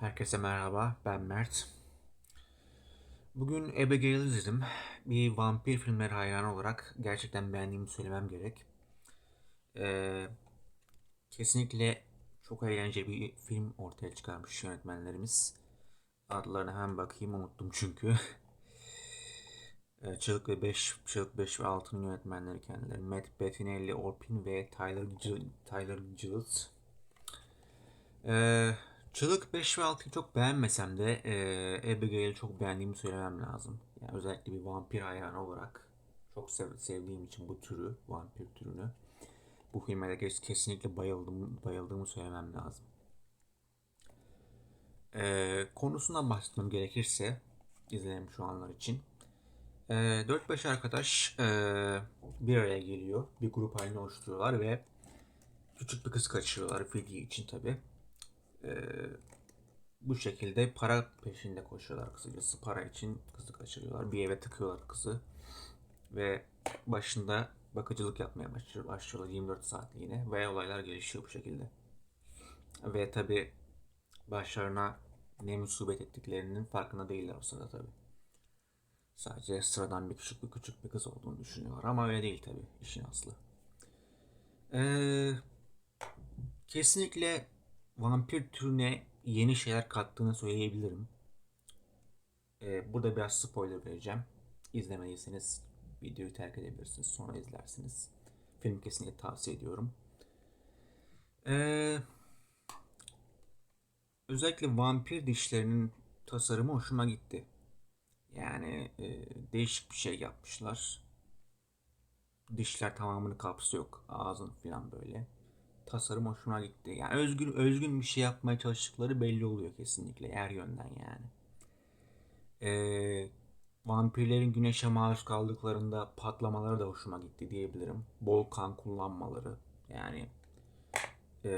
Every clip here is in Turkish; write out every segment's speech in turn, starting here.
Herkese merhaba, ben Mert. Bugün Abigail izledim. Bir vampir filmleri hayranı olarak gerçekten beğendiğimi söylemem gerek. Ee, kesinlikle çok eğlenceli bir film ortaya çıkarmış yönetmenlerimiz. Adlarına hemen bakayım, unuttum çünkü. Ee, Çığlık ve 5, Çığlık 5 ve 6'nın yönetmenleri kendileri. Matt Bettinelli, Orpin ve Tyler, G- Tyler Gillett. Ee, Çığlık 5 ve 6'yı çok beğenmesem de e, Abigail'i çok beğendiğimi söylemem lazım. Yani özellikle bir vampir hayranı olarak çok sev- sevdiğim için bu türü, vampir türünü. Bu filme de kes- kesinlikle bayıldım, bayıldığımı söylemem lazım. Ee, konusundan bahsetmem gerekirse izleyelim şu anlar için. Ee, 4-5 arkadaş e, bir araya geliyor. Bir grup halinde oluşturuyorlar ve küçük bir kız kaçırıyorlar fidye için tabi. bu şekilde para peşinde koşuyorlar kısacası. Para için kızı kaçırıyorlar. Bir eve tıkıyorlar kızı. Ve başında bakıcılık yapmaya başlıyor, başlıyorlar 24 saatliğine. Ve olaylar gelişiyor bu şekilde. Ve tabi başlarına ne musibet ettiklerinin farkında değiller o sırada tabi. Sadece sıradan bir küçük bir küçük bir kız olduğunu düşünüyorlar ama öyle değil tabi işin aslı. Ee, kesinlikle vampir türüne yeni şeyler kattığını söyleyebilirim. Ee, burada biraz spoiler vereceğim. İzlemediyseniz videoyu terk edebilirsiniz. Sonra izlersiniz. Film kesinlikle tavsiye ediyorum. Ee, özellikle vampir dişlerinin tasarımı hoşuma gitti. Yani e, değişik bir şey yapmışlar. Dişler tamamını kapsıyor. Ağzın falan böyle. Tasarım hoşuma gitti. Yani özgün özgün bir şey yapmaya çalıştıkları belli oluyor kesinlikle her yönden yani. Ee, vampirlerin güneşe maruz kaldıklarında patlamaları da hoşuma gitti diyebilirim. Bol kan kullanmaları yani e,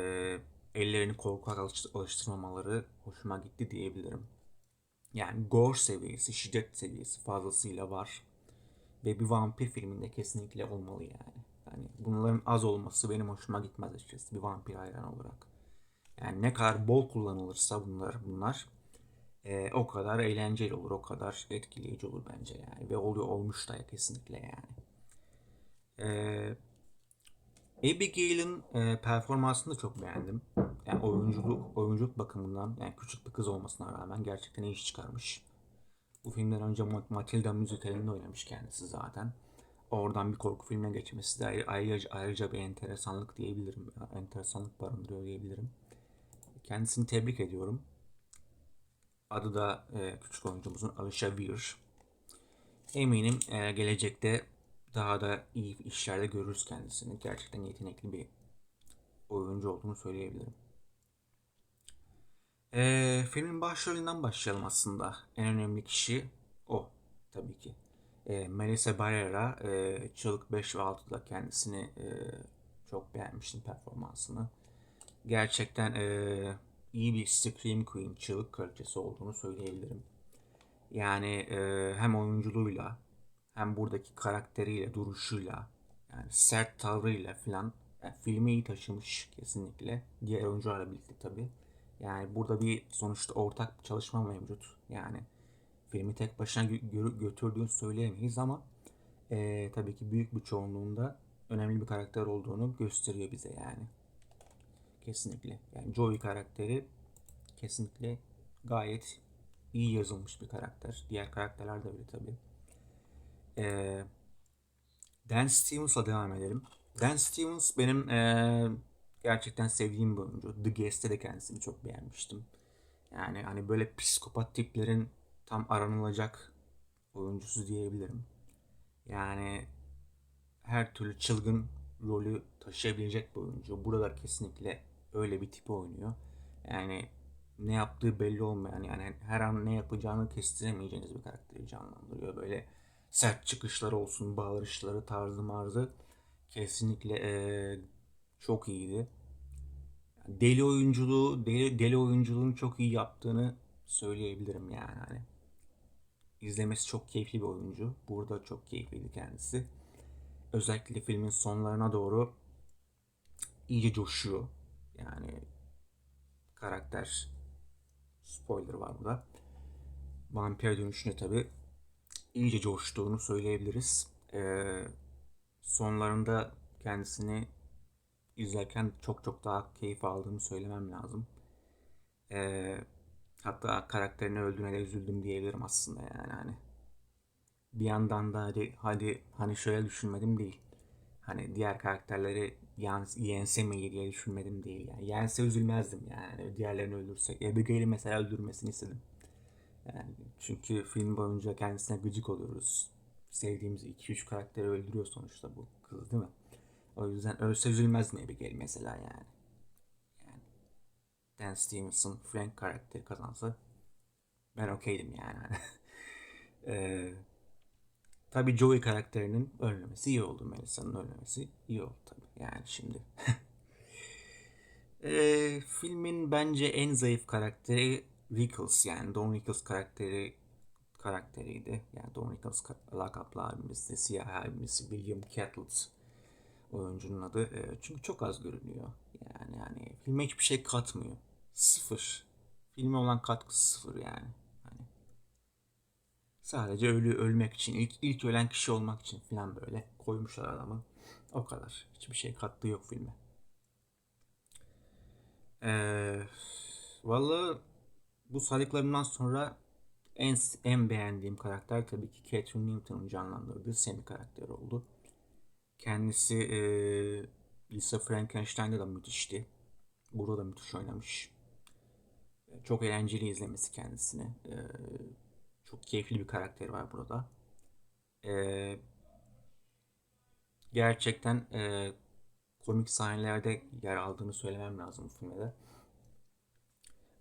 ellerini korkak alıştı- alıştırmamaları hoşuma gitti diyebilirim. Yani gore seviyesi, şiddet seviyesi fazlasıyla var. Ve bir vampir filminde kesinlikle olmalı yani. Yani bunların az olması benim hoşuma gitmez açıkçası bir vampir hayranı olarak. Yani ne kadar bol kullanılırsa bunlar bunlar e, o kadar eğlenceli olur, o kadar etkileyici olur bence yani. Ve oluyor olmuş da kesinlikle yani. E, Abigail'in e, performansını da çok beğendim. Yani oyunculuk, oyunculuk bakımından yani küçük bir kız olmasına rağmen gerçekten iyi iş çıkarmış. Bu filmden önce Ma- Matilda müzikalinde oynamış kendisi zaten. Oradan bir korku filmine geçmesi de ayrı- ayrıca, ayrıca bir enteresanlık diyebilirim. Enteresanlık barındırıyor diyebilirim. Kendisini tebrik ediyorum. Adı da e, küçük oyuncumuzun Alicia Weir. Eminim e, gelecekte daha da iyi işlerde görürüz kendisini. Gerçekten yetenekli bir oyuncu olduğunu söyleyebilirim. E, filmin başrolünden başlayalım aslında. En önemli kişi o tabii ki. E, Melissa Barrera, e, Çığlık 5 ve 6'da kendisini e, çok beğenmiştim performansını. Gerçekten e, iyi bir Scream Queen, çığlık kraliçesi olduğunu söyleyebilirim. Yani e, hem oyunculuğuyla hem buradaki karakteriyle, duruşuyla yani sert tavrıyla falan yani filmi iyi taşımış kesinlikle. Diğer oyuncularla birlikte tabii. Yani burada bir sonuçta ortak bir çalışma mevcut. Yani filmi tek başına gö- gö- götürdüğünü söyleyemeyiz ama e, tabii ki büyük bir çoğunluğunda önemli bir karakter olduğunu gösteriyor bize yani. Kesinlikle. Yani Joey karakteri kesinlikle gayet iyi yazılmış bir karakter. Diğer karakterler de öyle tabii. Ee, Dan Stevens'la devam edelim. Dan Stevens benim ee, gerçekten sevdiğim bir oyuncu. The Guest'te de kendisini çok beğenmiştim. Yani hani böyle psikopat tiplerin tam aranılacak oyuncusu diyebilirim. Yani her türlü çılgın rolü taşıyabilecek bir oyuncu. Burada kesinlikle öyle bir tipi oynuyor. Yani ne yaptığı belli olmayan yani her an ne yapacağını kestiremeyeceğiniz bir karakteri canlandırıyor. Böyle sert çıkışları olsun, bağırışları, tarzı marzı kesinlikle eee, çok iyiydi. Deli oyunculuğu, deli, deli oyunculuğunu çok iyi yaptığını söyleyebilirim yani hani. İzlemesi çok keyifli bir oyuncu. Burada çok keyifliydi kendisi. Özellikle filmin sonlarına doğru iyice coşuyor. Yani karakter Spoiler var burada. Vampir dönüşünde tabi iyice coştuğunu söyleyebiliriz. Ee, sonlarında kendisini izlerken çok çok daha keyif aldığımı söylemem lazım. Ee, hatta karakterini öldüğüne de üzüldüm diyebilirim aslında yani hani. Bir yandan da hadi, hadi hani şöyle düşünmedim değil. Hani diğer karakterleri yans, yense mi diye düşünmedim değil yani. Yense üzülmezdim yani. Diğerlerini öldürsek. Abigail'i mesela öldürmesini istedim. Yani çünkü film boyunca kendisine gıcık oluyoruz. Sevdiğimiz 2-3 karakteri öldürüyor sonuçta bu kız değil mi? O yüzden ölse üzülmez mi Abigail mesela yani Dan Stevenson, Frank karakteri kazansa ben okeydim yani. ee, tabii Joey karakterinin ölmemesi iyi oldu. Melisa'nın ölmemesi iyi oldu tabii. Yani şimdi. ee, filmin bence en zayıf karakteri Rickles yani Don Rickles karakteri karakteriydi. Yani Don Rickles lakaplı abimiz de siyah abimiz William Cattles oyuncunun adı. E, çünkü çok az görünüyor. Yani yani filme hiçbir şey katmıyor. Sıfır. Filme olan katkısı sıfır yani. Hani sadece ölü ölmek için, ilk ilk ölen kişi olmak için falan böyle koymuşlar adamı. O kadar. Hiçbir şey kattığı yok filme. Ee, vallahi bu saydıklarımdan sonra en, en beğendiğim karakter tabii ki Catherine Newton'un canlandırdığı Sammy karakteri oldu. Kendisi e, Lisa Frankenstein'da da müthişti. Burada da müthiş oynamış. Çok eğlenceli izlemesi kendisini. E, çok keyifli bir karakteri var burada. E, gerçekten e, komik sahnelerde yer aldığını söylemem lazım bu filmde.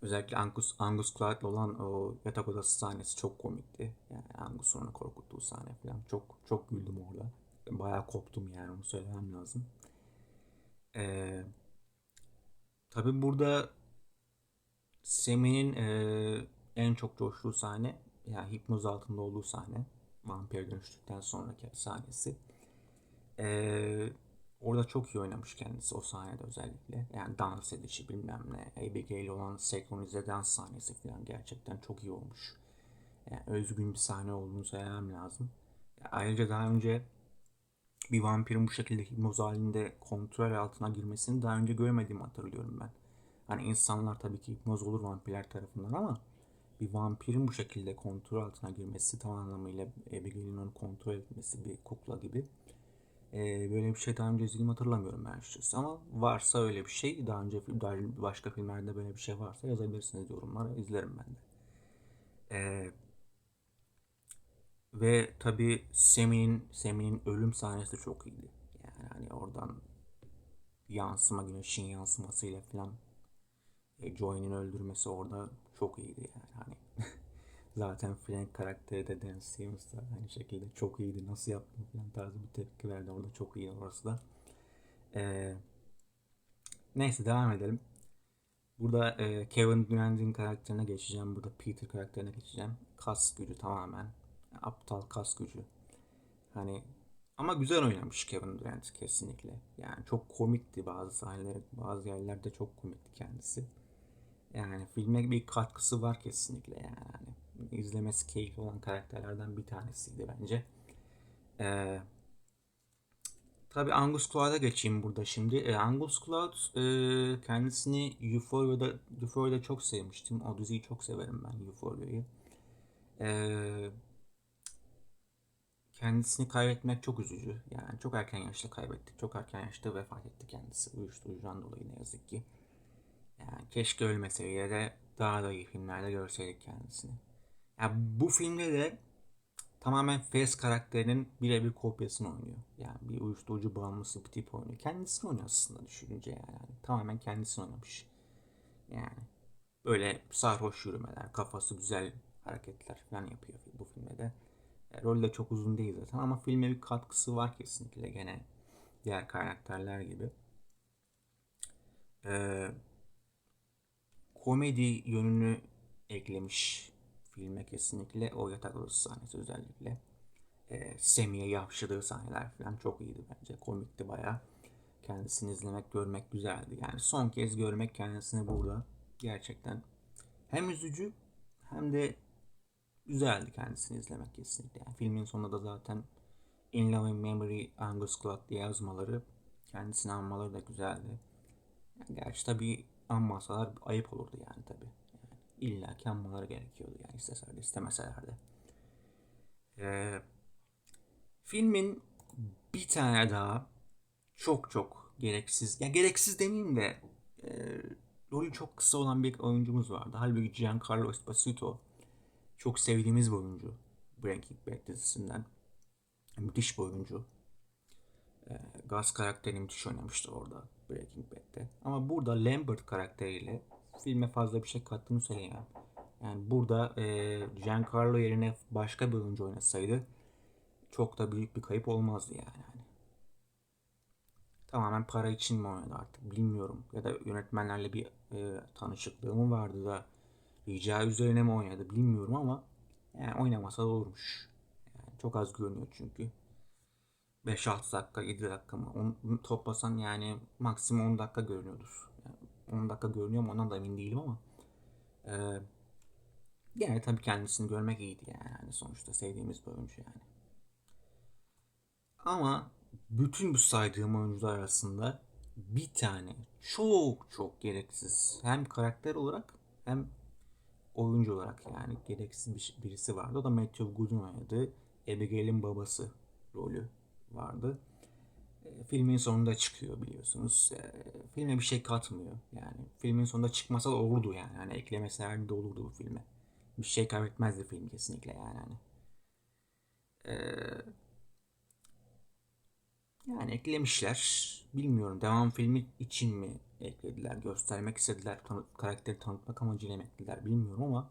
Özellikle Angus, Angus Cloud'la olan o yatak odası sahnesi çok komikti. Yani Angus'un onu korkuttuğu sahne falan. Çok çok güldüm orada. Bayağı koptum yani onu söylemem lazım. Ee, tabii burada Semi'nin e, en çok coştuğu sahne yani hipnoz altında olduğu sahne. Vampir dönüştükten sonraki sahnesi. Ee, orada çok iyi oynamış kendisi o sahnede özellikle. Yani dans edişi bilmem ne. Abigail olan senkronize dans sahnesi falan gerçekten çok iyi olmuş. Yani özgün bir sahne olduğunu söylemem lazım. Ayrıca daha önce bir vampirin bu şekilde hipnoz halinde kontrol altına girmesini daha önce görmediğimi hatırlıyorum ben. Hani insanlar tabii ki hipnoz olur vampirler tarafından ama bir vampirin bu şekilde kontrol altına girmesi tam anlamıyla Abigail'in onu kontrol etmesi bir kukla gibi. Ee, böyle bir şey daha önce izlediğimi hatırlamıyorum ben açıkçası ama varsa öyle bir şey daha önce başka filmlerde böyle bir şey varsa yazabilirsiniz yorumlara izlerim ben de. Ee, ve tabi Semi'nin Semi'nin ölüm sahnesi de çok iyiydi. Yani hani oradan yansıma güneşin yansımasıyla falan e, Joy'nin öldürmesi orada çok iyiydi yani. Hani zaten Frank karakteri de Dan Stevens da aynı şekilde çok iyiydi. Nasıl yaptın falan tarzı bir tepki verdi. Orada çok iyi orası da. Ee, neyse devam edelim. Burada e, Kevin Durant'in karakterine geçeceğim. Burada Peter karakterine geçeceğim. Kas gücü tamamen. Aptal kas gücü. Hani ama güzel oynamış Kevin Durant kesinlikle. Yani çok komikti bazı sahneleri, bazı yerlerde çok komikti kendisi. Yani filme bir katkısı var kesinlikle yani. izlemesi keyifli olan karakterlerden bir tanesiydi bence. Ee, Tabi Angus Cloud'a geçeyim burada şimdi. E, Angus Cloud e, kendisini Euphoria'da, Euphoria'da çok sevmiştim. O diziyi çok severim ben Euphoria'yı. E, kendisini kaybetmek çok üzücü. Yani çok erken yaşta kaybettik. Çok erken yaşta vefat etti kendisi. Uyuşturucudan dolayı ne yazık ki. Yani keşke ölmeseydi de daha da iyi filmlerde görseydik kendisini. Yani bu filmde de tamamen Fez karakterinin birebir kopyasını oynuyor. Yani bir uyuşturucu bağımlısı bir tip oynuyor. Kendisini oynuyor aslında düşününce yani. yani tamamen kendisini oynamış. Yani böyle sarhoş yürümeler, kafası güzel hareketler falan yapıyor bu filmde de. E, rol de çok uzun değil zaten ama filme bir katkısı var kesinlikle gene diğer karakterler gibi. Ee, komedi yönünü eklemiş filme kesinlikle o yatak odası sahnesi özellikle. Ee, Semih'e yapşıdığı sahneler falan çok iyiydi bence. Komikti baya. Kendisini izlemek, görmek güzeldi. Yani son kez görmek kendisini burada gerçekten hem üzücü hem de güzeldi kendisini izlemek kesinlikle. Yani filmin sonunda da zaten In Loving Memory Angus Cloud diye yazmaları kendisini anmaları da güzeldi. Yani gerçi tabii anmasalar ayıp olurdu yani tabii. Yani İlla ki anmaları gerekiyordu yani isteseler de istemeseler de. Ee, filmin bir tane daha çok çok gereksiz, ya gereksiz demeyeyim de e, rolü çok kısa olan bir oyuncumuz vardı. Halbuki Giancarlo Esposito çok sevdiğimiz bir oyuncu. Breaking Bad dizisinden. Müthiş bir oyuncu. E, Gus karakterini müthiş oynamıştı orada. Ama burada Lambert karakteriyle filme fazla bir şey kattığını söyleyemem. Yani burada e, Giancarlo yerine başka bir oyuncu oynasaydı çok da büyük bir kayıp olmazdı yani. Hani tamamen para için mi oynadı artık bilmiyorum. Ya da yönetmenlerle bir e, tanışıklığı mı vardı da rica üzerine mi oynadı bilmiyorum ama yani oynamasa da olurmuş. Yani çok az görünüyor çünkü. 5-6 dakika, 7 dakika mı? Onu toplasan yani maksimum 10 dakika görünüyordur. Yani 10 dakika görünüyor mu ondan da emin değilim ama e, yani tabii kendisini görmek iyiydi yani. yani sonuçta sevdiğimiz bir oyuncu yani. Ama bütün bu saydığım oyuncular arasında bir tane çok çok gereksiz hem karakter olarak hem oyuncu olarak yani gereksiz bir, birisi vardı. O da Matthew Good'un oynadığı Abigail'in babası rolü vardı. E, filmin sonunda çıkıyor biliyorsunuz. E, filme bir şey katmıyor. Yani filmin sonunda çıkmasa da olurdu yani. yani eklemeseler de olurdu bu filme. Bir şey kaybetmezdi film kesinlikle yani. Hani. Eee yani eklemişler. Bilmiyorum devam filmi için mi eklediler, göstermek istediler, tanı karakteri tanıtmak amacıyla mı eklediler bilmiyorum ama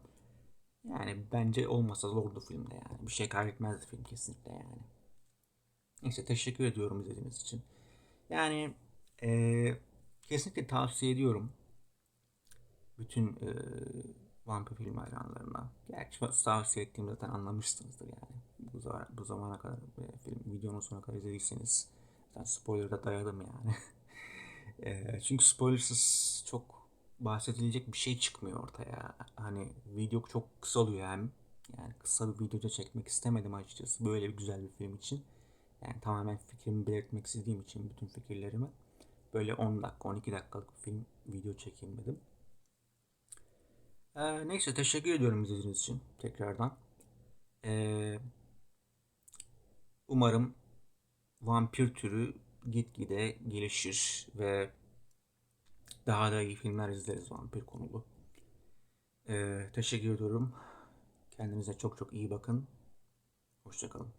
yani bence olmasa zordu filmde yani. Bir şey kaybetmezdi film kesinlikle yani. Neyse teşekkür ediyorum izlediğiniz için. Yani ee, kesinlikle tavsiye ediyorum. Bütün ee, vampir film hayranlarına. Gerçi tavsiye ettiğim zaten anlamışsınızdır yani. Bu, bu zamana kadar film videonun sonuna kadar izlediyseniz ben spoiler'a dayadım yani. e, çünkü spoilersız çok bahsedilecek bir şey çıkmıyor ortaya. Hani video çok kısa oluyor hem. Yani kısa bir videoda çekmek istemedim açıkçası. Böyle bir güzel bir film için. Yani tamamen fikrimi belirtmek istediğim için bütün fikirlerimi. Böyle 10 dakika 12 dakikalık bir film video çekeyim dedim. Ee, neyse teşekkür ediyorum izlediğiniz için tekrardan. Ee, umarım vampir türü gitgide gelişir ve daha da iyi filmler izleriz vampir konulu. Ee, teşekkür ediyorum. Kendinize çok çok iyi bakın. Hoşçakalın.